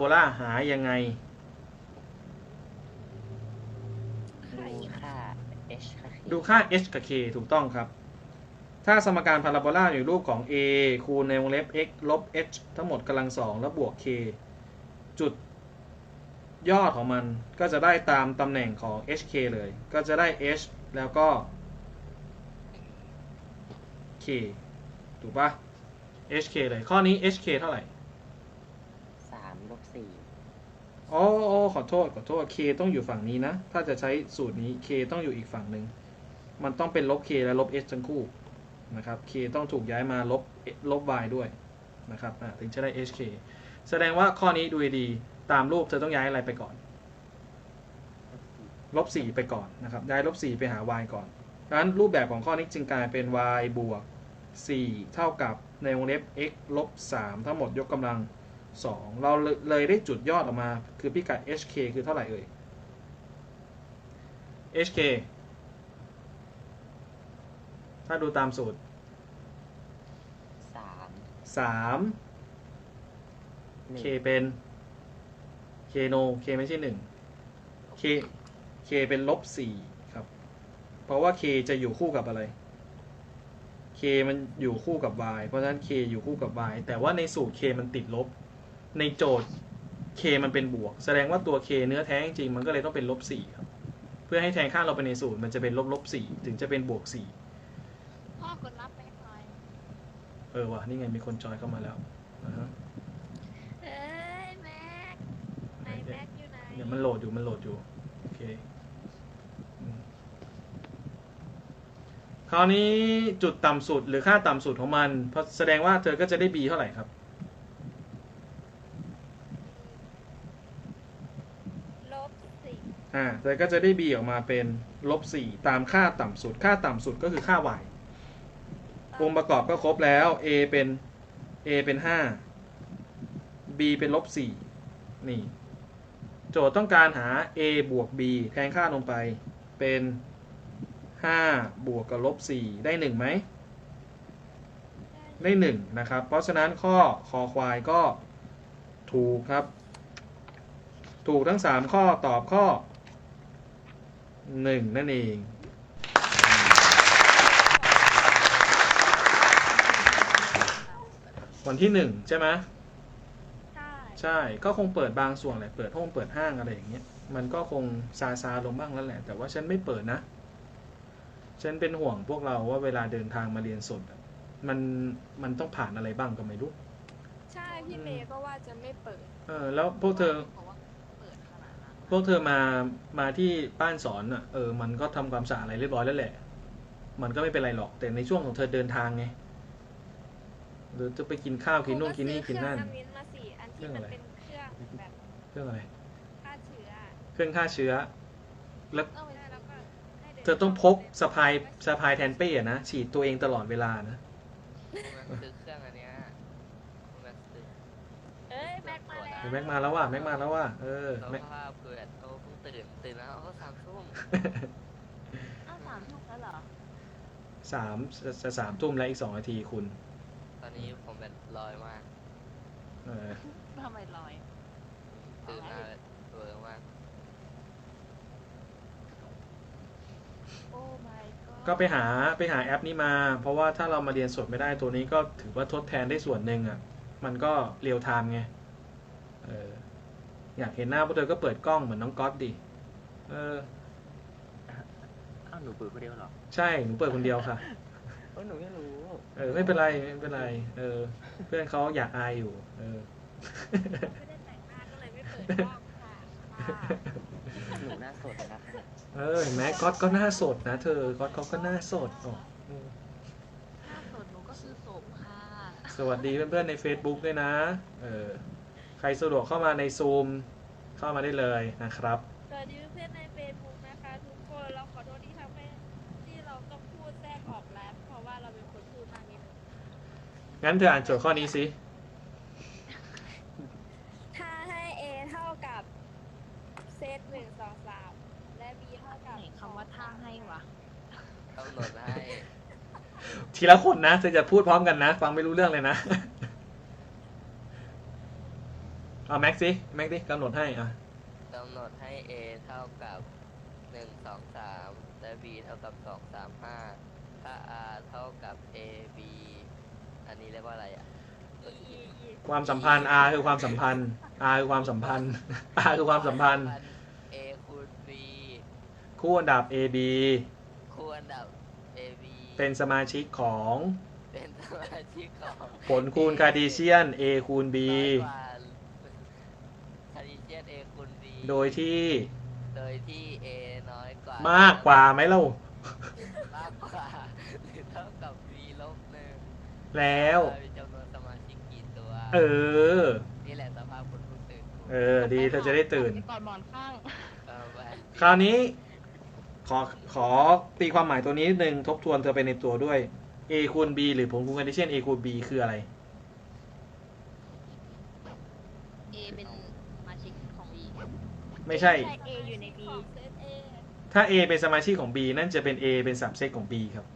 โบล่าหายังไง ดูค่า h ค่า k ดูค่า h กับ k ถูกต้องครับ ถ้าสมการพาราโบลาอยู่รูปของ a คูณในวงเล็บ x ลบ h ทั้งหมดกำลังสองแล้วบวก k จุดยอดของมันก็จะได้ตามตำแหน่งของ hk เลย ก็จะได้ h แล้วก็ k ถูกปะ hk เลย ข้อนี้ hk เท่าไหร่สามลบ สี่อ๋อออขอโทษ ขอโทษ k ต้องอยู่ฝั่งนี้นะ ถ้าจะใช้สูตรนี้ k ต้องอยู่อีกฝั่งหนึ่ง มันต้องเป็นลบ k และลบ h ทั้งคู่นะครับ k ต้องถูกย้ายมาลบลบ y ด้วยนะครับถึงจะได้ hk แสดงว่าข้อนี้ดูดี ตามรูปเธอต้องย้ายอะไรไปก่อน ลบ 4 ไปก่อนนะครับ ย้ายลบ 4 ไปหา y ก่อนดังนั้นรูปแบบของข้อนี้จึงกลายเป็น y บวก 4 เท่ากับในวงเล็บ x ลบ 3 ทั้งหมดยกกำลัง 2 เราเลยเลยได้จุดยอดออกมา คือพิกัด hk คือเท่าไหร่เอ่ย hk ถ้าดูตามสูตรสาม3หนึ่ง k เป็น k no k ไม่ใช่ 1 k k เป็นลบ 4 ครับ เพราะว่า k จะอยู่คู่กับอะไร k มันอยู่คู่กับ y เพราะฉะนั้น k อยู่คู่กับ y แต่ว่าในสูตร k มันติดลบ ในโจทย์ k มันเป็นบวก แสดงว่าตัว k เนื้อแท้จริงๆมันก็เลยต้องเป็นลบ4ครับ เพื่อให้แทนค่าเราไปในสูตรมันจะเป็นลบลบ4ถึงจะเป็นบวก4พ่อกดรับแบงค์หน่อยเออว่ะนี่ไงมีคนจอยเข้ามาแล้วอ่าฮะเอ้ยแม็กไหนแม็กอยู่ไหนเดี๋ยวมันโหลดอยู่มันโหลดอยู่โอเคอืมคราวนี้จุดต่ำสุดหรือค่าต่ำสุดของมันเพราะแสดงว่าเธอก็จะได้ b เท่าไหร่ครับ ลบสี่ อ่ก็จะได้ b ออกมาเป็นลบ4ตามค่าต่ำสุด ค่าต่ำสุดก็คือค่า y องค์ประกอบก็ครบแล้ว a เป็น a เป็น 5 b เป็นลบ4นี่ โจทย์ต้องการหา a บวก b แทนค่าลงไปเป็น 5 บวกกับลบ4ได้1ไหมได้1นะครับ เพราะฉะนั้นข้อคอควายก็ถูกครับ ถูกทั้ง 3 ข้อตอบข้อ 1นั่นเอง วันที่1ใช่ไหมใช่ใช่ก็คงเปิดบางส่วนแหละเปิดห้องเปิดห้างอะไรอย่างเงี้ยมันก็คงซาซาลงบ้างแล้วแหละ แต่ว่าฉันไม่เปิดนะ ฉันเป็นห่วงพวกเราว่าเวลาเดินทางมาเรียนสดอะมันมันต้องผ่านอะไรบ้างก็ไม่รู้ ใช่พี่เมย์ก็ว่าจะไม่เปิด เออแล้วพวกเธอเพราะว่าเปิดขนาดนั้น พวกเธอมามาที่บ้านสอนอะเออมันก็ทำความสะอาดอะไรเรียบร้อยแล้วแหละ มันก็ไม่เป็นไรหรอกแต่ในช่วงของเธอเดินทางไงหรือจะไปกินข้าวกินนู่นกินนี่กินนั่นครูก็ซื้อเครื่องทำมิ้นท์มาสี่อันที่มันเป็นเครื่องแบบเครื่องอะไรฆ่าเชื้อเครื่องฆ่าเชื้อ แล้วเออไม่ได้แล้วก็ให้ดินเธอต้องพกสะพายสะพายแทนเป้อะนะฉีดตัวเองตลอดเวลานะมันซื้อเครื่องอันเนี้ยมันซื้อ เอ้ยแม็กมาแล้ว เดี๋ยวแม็กมาแล้วว่ะแม็กมาแล้วว่ะเออแล้วแม็กภาพเกิดโตเพิ่งตื่นตื่นแล้วก็สามทุ่มอ้าวสามทุ่มแล้วเหรอสามจะจะสามทุ่มแล้วอีกสองนาทีคุณ ตอนนี้ผมแบบลอยมากเออทำไมลอยตื่นมาเวอร์มากโอ้ my god ก็ไปหาไปหาแอปนี้มา เพราะว่าถ้าเรามาเรียนสดไม่ได้ตัวนี้ก็ถือว่าทดแทนได้ส่วนหนึ่งอะ มันก็เรียลไทม์ไงเออ อยากเห็นหน้าพวกเธอก็เปิดกล้องเหมือนน้องก๊อตดิเอออ้าวหนูเปิดคนเดียวเหรอใช่หนูเปิดคนเดียวค่ะ เออหนูไม่รู้เออไม่เป็นไรไม่เป็นไร เออ เพื่อนเขาอยากอายอยู่ เออ ไม่ได้แต่งหน้าก็เลยไม่เปิดกล้องค่ะค่ะหนูหน้าสดนะครับเออเห็นไหมก๊อตก็หน้าสดนะเธอก๊อตเขาก็หน้าสดอ๋ออืมหน้าสดหนูก็คือโสมค่ะ สวัสดีเพื่อนๆใน Facebook ด้วยนะ เออ ใครสะดวกเข้ามาในซูมเข้ามาได้เลยนะครับสวัสดีเพื่อนๆในเฟซบุ๊กนะคะทุกคนเราขอโทษที่ทำให้ที่เราต้องพูดแทรกออกแลปเพราะว่าเราเป็นคนพูดมากนิดนึงงั้นเธออ่านโจทย์ข้อนี้สิถ้าให้ A เท่ากับเซตหนึ่งสองสามและ B เท่ากับไหนคำว่าท่าให้วะกำหนดให้ทีละคนนะเธอจะพูดพร้อมกันนะ ฟังไม่รู้เรื่องเลยนะ พ เอาแม็กซิแม็กดิกำหนดให้อะกำหนดให้ a เท่ากับหนึ่งสองสามและ b เท่ากับสองสามห้าถ้า r เท่ากับ a b อันนี้เรียกว่าอะไรอะอีอีความสัมพันธ์ R คือความสัมพันธ์ R คือความสัมพันธ์ R คือความสัมพันธ์ a คูณ b คู่อันดับ AB คู่อันดับ a b เป็นสมาชิกของเป็นสมาชิกของ ผลคูณคาร์ดีเชียน A คูณ B คาริเชียน a คูณ b โดยที่โดยที่ a น้อยกว่ามากกว่าไหมเล่ามากกว่าหรือเท่ากับ b ลบหนึ่งแล้ว มีจำนวนสมาชิกกี่ตัวเออ นี่แหละสภาพคนผู้ตื่นเออ ดีเธอจะได้ตื่น ก่อนหมอนข้าง เออไปคราวนี้ ขอขอตีความหมายตัวนี้นิดนึงทบทวนเธอไปในตัวด้วย A คูณ B หรือผลคูณคาร์ดีเชียน A คูณ B คืออะไร A เป็นสมาชิกของ B ไม่ใช่ใช่ A อยู่ใน B เซต A ถ้า A เป็นสมาชิกของ B นั่นจะเป็น A เป็นสับเซตของ B ครับ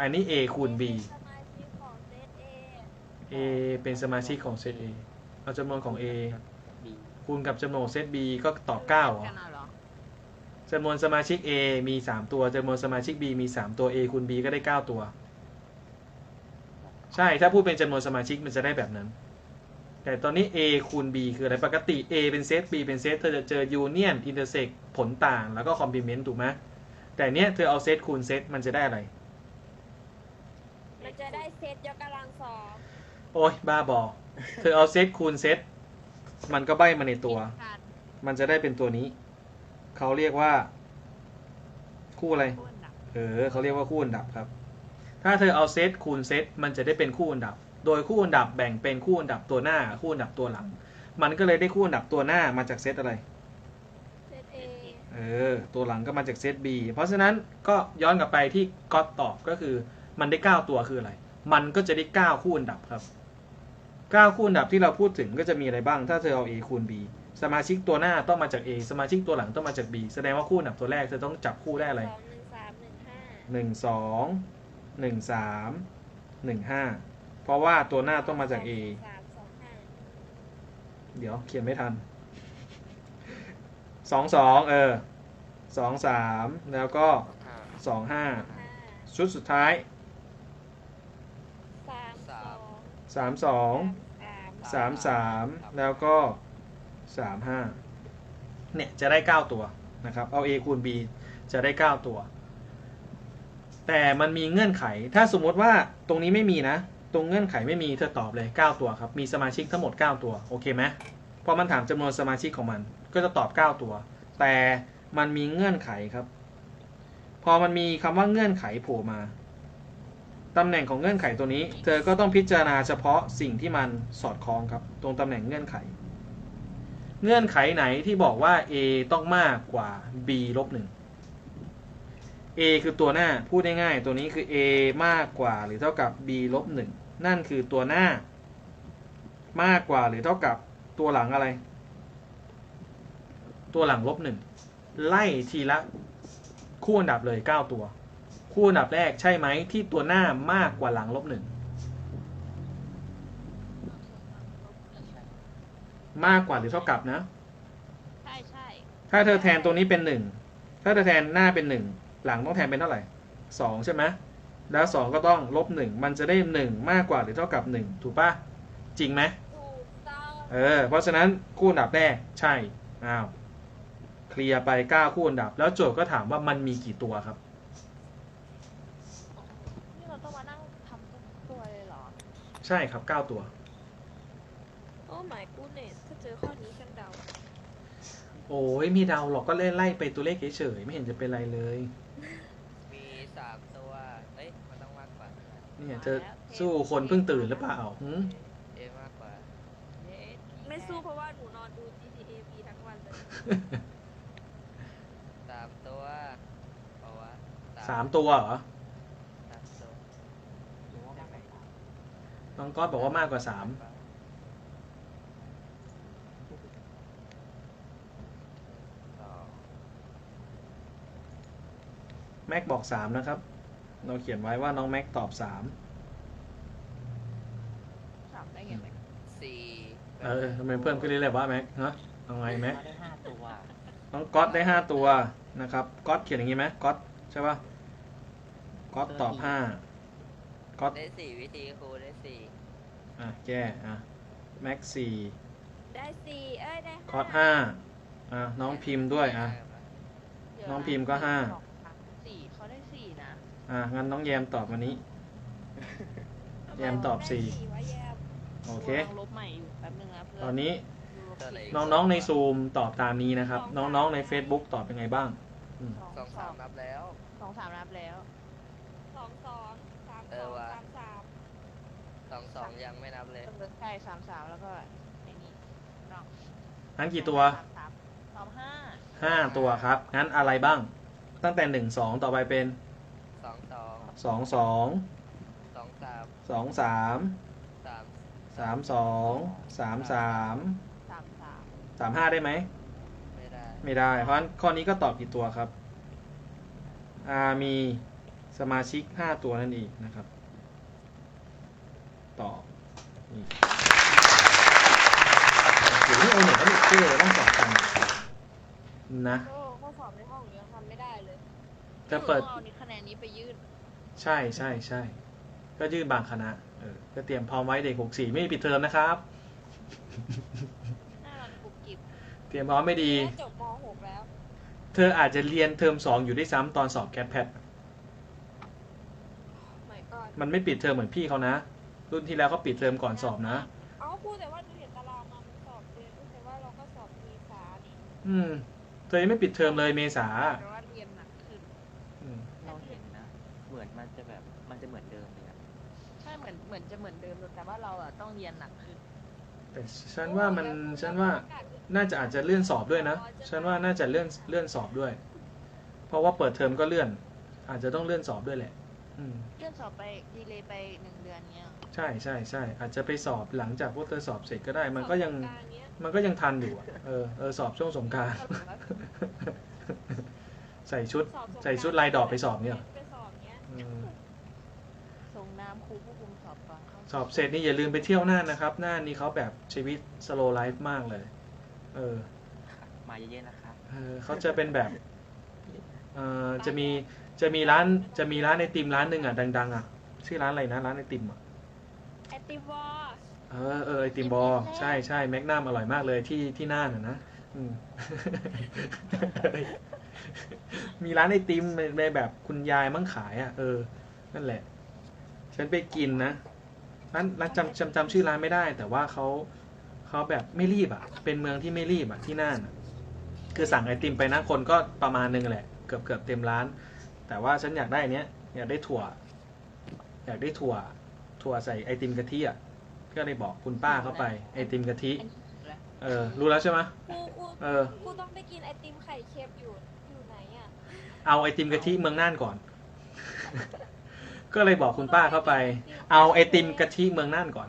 อันนี้ A คูณ B เป็นสมาชิกของเซต A A เป็นสมาชิกของเซต A เอาจำนวนของ A คูณกับจำนวนเซต B ก็ตอบ9เหรอกันเอาเหรอจำนวนสมาชิก A มี 3 ตัวจำนวนสมาชิก B มี 3 ตัว A คูณ B ก็ได้ 9 ตัว ใช่ถ้าพูดเป็นจำนวนสมาชิกมันจะได้แบบนั้น แต่ตอนนี้ A คูณ B คืออะไร ปกติ A เป็นเซต B เป็นเซต เธอจะเจอ union intersect ผลต่าง แล้วก็ complement ถูกไหมแต่เนี้ยเธอเอาเซตคูณเซตมันจะได้อะไร มันจะได้เซตยกกำลังสองโอ้ยบ้าบอ เธอเอาเซตคูณเซตมันก็ใบมาในตัวการมันจะได้เป็นตัวนี้ เขาเรียกว่า คู่อะไรพูดหนักเออเขาเรียกว่าคู่อันดับครับ ถ้าเธอเอาเซตคูณเซตมันจะได้เป็นคู่อันดับ โดยคู่อันดับแบ่งเป็นคู่อันดับตัวหน้า คู่อันดับตัวหลัง มันก็เลยได้คู่อันดับตัวหน้ามาจากเซตอะไร เซต A เออ ตัวหลังก็มาจากเซต B เพราะฉะนั้นก็ย้อนกลับไปที่ก๊อตตอบก็คือมันได้ 9 ตัวคืออะไร มันก็จะได้ 9 คู่อันดับครับ 9 คู่อันดับที่เราพูดถึงก็จะมีอะไรบ้าง ถ้าเธอเอา A คูณ B สมาชิกตัวหน้าต้องมาจาก A สมาชิกตัวหลังต้องมาจาก B แสดงว่าคู่อันดับตัวแรกเธอต้องจับคู่ได้อะไรสองหนึ่งสามหนึ่งห้าหนึ่งสองหนึ่งสามหนึ่งห้า เพราะว่าตัวหน้าต้องมาจาก A สามสองห้าเดี๋ยวเขียนไม่ทันสองสองเออสองสามแล้วก็ห้าสองห้าห้าชุดสุดท้ายสามสองสามสองสามสามสามแล้วก็สามห้าเนี่ยจะได้เก้าตัวนะครับ เอา A คูณ B จะได้เก้าตัว แต่มันมีเงื่อนไข ถ้าสมมติว่าตรงนี้ไม่มีนะ ตรงเงื่อนไขไม่มีเธอตอบเลย 9 ตัวครับ มีสมาชิกทั้งหมด 9 ตัว โอเคไหมพอมันถามจำนวนสมาชิกของมัน ก็จะตอบ 9 ตัว แต่มันมีเงื่อนไขครับ พอมันมีคำว่าเงื่อนไขโผล่มาตำแหน่งของเงื่อนไขตัวนี้ เธอก็ต้องพิจารณาเฉพาะสิ่งที่มันสอดคล้องครับ ตรงตำแหน่งเงื่อนไข เงื่อนไขไหนที่บอกว่า A ต้องมากกว่า B ลบหนึ่ง A คือตัวหน้าพูดง่ายๆตัวนี้คือ A มากกว่าหรือเท่ากับ B ลบหนึ่งนั่นคือตัวหน้า มากกว่าหรือเท่ากับตัวหลังอะไร ตัวหลังลบหนึ่งไล่ทีละคู่อันดับเลย 9 ตัว คู่อันดับแรกใช่ไหมที่ตัวหน้ามากกว่าหลังลบหนึ่งมากกว่าหรือเท่ากับนะ ใช่ใช่ถ้าเธอแทนตรงนี้เป็นหนึ่งถ้าเธอแทนหน้าเป็นหนึ่ง หลังต้องแทนเป็นเท่าไหร่สองใช่ไหมแล้วสองก็ต้องลบหนึ่งมันจะได้หนึ่งมากกว่าหรือเท่ากับหนึ่งถูกปะจริงไหมถูกต้องเออเพราะฉะนั้นคู่อันดับแรกใช่อ้าวเคลียร์ไปเก้าคู่อันดับ แล้วโจทย์ก็ถามว่ามันมีกี่ตัวครับนี่เราต้องมานั่งทำทุกตัวเลยเหรอ ใช่ครับเก้าตัว โอ้ my goodness ถ้าเจอข้อนี้ฉันเดา โอ้ยมีเดาวหรอกก็เล่นไล่ไปตัวเลขเฉยๆไม่เห็นจะเป็นไรเลย มีสามตัว เอ้ย มันต้องมากกว่า เนี่ยเธอสู้คนเพิ่งตื่นหรือเปล่าหืมเอมากกว่าเย้ไม่สู้เพราะว่าหนูนอนดู GTA V ทั้งวันเลย สามตัวเพราะว่าสามตัวเหรอ สามตัวใช่ไหมน้องก๊อตบอกว่ามากกว่าสามสองแม็กบอกสามนะครับ เราเขียนไว้ว่าน้องแม็กตอบสามถามได้ไงไหมสี่แปเออทำไมเพิ่มขึ้นเรื่อยๆวะแม็กฮะเอาไงแม็กมาได้ห้าตัวน้องก๊อตได้ห้าตัวนะครับก๊อตเขียนอย่างนี้ไหมก๊อตใช่ป่ะก๊อตตอบห้าก๊อตได้สี่วิธีครูได้สี่อะแก้อะแม็กสี่ได้สี่เอ้ยได้ก๊อตห้าอะน้องพิมพ์ด้วยอะเดี๋ยวน้องพิมพ์ก็ห้า อะงั้นน้องแยมตอบมานี้ แยมตอบสี่ได้วะแยมโอเคลองลบใหม่อยู่แป๊บนึงนะเพื่อนตอนนี้ดูลบตัวไหนสี่น้องๆในซูมตอบตามนี้นะครับ น้องๆใน Facebook ตอบเป็นไงบ้างอืมสองสามนับแล้ว สองสามนับแล้ว สองสองสามเอสอองว่ะ สามสามสองสองยังไม่นับเลย ใช่สามสามแล้วก็ไอ้นี่ลองทั้งกี่ตัว สามสามสองห้าห้าตัวครับ งั้นอะไรบ้าง ตั้งแต่หนึ่งสองต่อไปเป็นสอง สองสองสองสองสามสองสามสามสามสองสามสามสามสามสามห้าได้ไหมไม่ได้ไม่ได้ เพราะฉะนั้นข้อนี้ก็ตอบกี่ตัวครับอ่ามีสมาชิกห้าตัวนั่นเองนะครับ ตอบนี่โอ้โหนี่โอเน็ตก็นี่เจ๊ต้องสอบกันนะโอ้ข้อสอบในห้องยังทำไม่ได้เลยจะเปิดต้องเอานี้คะแนนนี้ไปยื่น ใช่ใช่ใช่ก็ยื่นบางคณะเออก็เตรียมพร้อมไว้เด็กหกสี่ไม่มีปิดเทอมนะครับหน้ารันกรุบกริบเตรียมพร้อมไม่ดีแค่จบม .6 แล้ว เธออาจจะเรียนเทอมสองอยู่ด้วยซ้ำตอนสอบแกดแพดไม่ก่อนมันไม่ปิดเทอมเหมือนพี่เขานะ รุ่นที่แล้วเขาปิดเทอมก่อนสอบนะ เอาพูดแต่ว่าดูเห็นตารางมามันสอบเดือนแต่ว่าเราก็สอบเมษานี่อืม เธอยังไม่ปิดเทอมเลยเมษาแต่ว่าเรียนหนักขึ้น อืม เราเห็นนะ เห มือนมันจะแบบมันจะเหมือนเดิมเลยอะใช่เหมือนเหมือนจะเหมือนเดิมแต่ว่าเราอะต้องเรียนหนักขึ้นแต่ฉันว่ามันฉันว่าน่าจะอาจจะเลื่อนสอบด้วยนะฉันว่าน่าจะเลื่อนเลื่อนสอบด้วย เพราะว่าเปิดเทอมก็เลื่อน อาจจะต้องเลื่อนสอบด้วยแหละอืมเลื่อนสอบไปดีเลยไปหนึ่งเดือนเนี้ยใช่ใช่ใช่อาจจะไปสอบหลังจากพวกเธอสอบเสร็จก็ได้ มันก็ยังสอบสงกรานต์เนี้ยมันก็ยังทันอยู่อะเออเออสอบช่วงสงกรารก็ถือว่าใส่ชุดสอบสงกรนต์ใส่ชุดลายดอกไปสอบเนี่ยเหรอไปสอบเนี้ย อืม ส่งน้ำครูผู้คุมสอบก่อนเข้า สอบเสร็จนี่อย่าลืมไปเที่ยวน่านนะครับน่านนี่เขาแบบชีวิตสโลไลฟ์มากเลย เออ มาเยอะๆนะคะเออเขาจะเป็นแบบเออจะมีจะมีร้านจะมีร้านไอติมร้านหนึ่งอะดัง ๆ อะ ชื่อร้านอะไรนะร้านไอติมอะไอติมวอร์เออเออไอติมบอใช่ใช่แมกนัมอร่อยมากเลยที่ที่น่านอะนะอืมมีร้านไอติมในแบบคุณยายมั่งขายอะเออ นั่นแหละ ฉันไปกินนะ ร้านร้านจำจำจำชื่อร้านไม่ได้ แต่ว่าเขาเขาแบบไม่รีบอะ เป็นเมืองที่ไม่รีบอะที่น่านอะคือสั่งไอติมไปนะคนก็ประมาณนึงแหละ เกือบเกือบเต็มร้าน แต่ว่าฉันอยากได้อันเนี้ย อยากได้ถั่ว อยากได้ถั่ว ถั่วใส่ไอติมกะทิอะก็เลยบอกคุณป้าเข้าไปไอติมกะทิอันนี้แล้วเออ รู้แล้วใช่ไหมครูครูเออครูต้องไปกินไอติมไข่เค็มอยู่อยู่ไหนอะ เอาไอติมกะทิเมืองน่านก่อน ก็เลยบอกคุณป้าเข้าไป เอาไอติมกะทิเมืองน่านก่อน